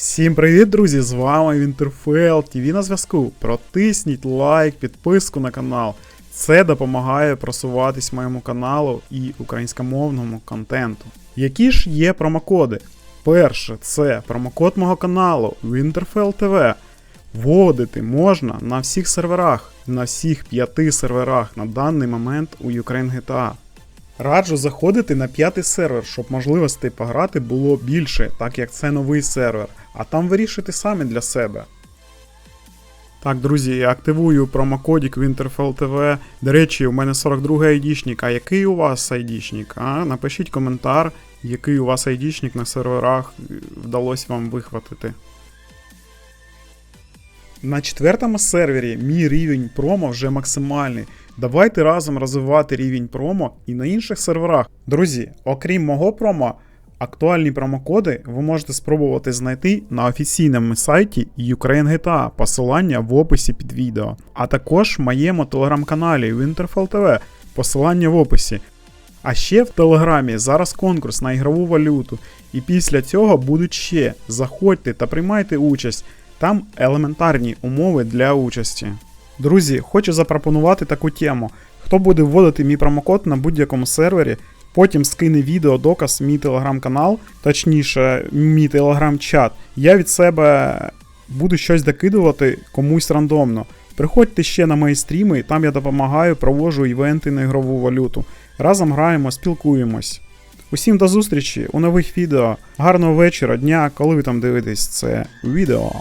Всім привіт, друзі! З вами Вінтерфелл TV на зв'язку. Протисніть лайк, підписку на канал. Це допомагає просуватись моєму каналу і українськомовному контенту. Які ж є промокоди? Перше, це промокод мого каналу Winterfell TV. Вводити можна на всіх серверах, на всіх п'яти серверах на даний момент у Ukraine GTA. Раджу заходити на п'ятий сервер, щоб можливостей пограти було більше, так як це новий сервер, а там вирішити самі для себе. Так, друзі, я активую промокодік Winterfell TV. До речі, у мене 42 айдішник. А який у вас айдішник? А? Напишіть коментар, який у вас айдішник на серверах вдалося вам вихватити. На четвертому сервері мій рівень промо вже максимальний. Давайте разом розвивати рівень промо і на інших серверах. Друзі, окрім мого промо, актуальні промокоди ви можете спробувати знайти на офіційному сайті Ukraine GTA, посилання в описі під відео, а також в моєму телеграм-каналі Winterfell TV, посилання в описі. А ще в Телеграмі зараз конкурс на ігрову валюту, і після цього будуть ще. Заходьте та приймайте участь. Там елементарні умови для участі. Друзі, хочу запропонувати таку тему. Хто буде вводити мій промокод на будь-якому сервері, потім скине відео доказ мій телеграм-канал, точніше, мій телеграм-чат, я від себе буду щось докидувати комусь рандомно. Приходьте ще на мої стріми, там я допомагаю, проводжу івенти на ігрову валюту. Разом граємо, спілкуємось. Усім до зустрічі у нових відео. Гарного вечора, дня, коли ви там дивитесь це відео.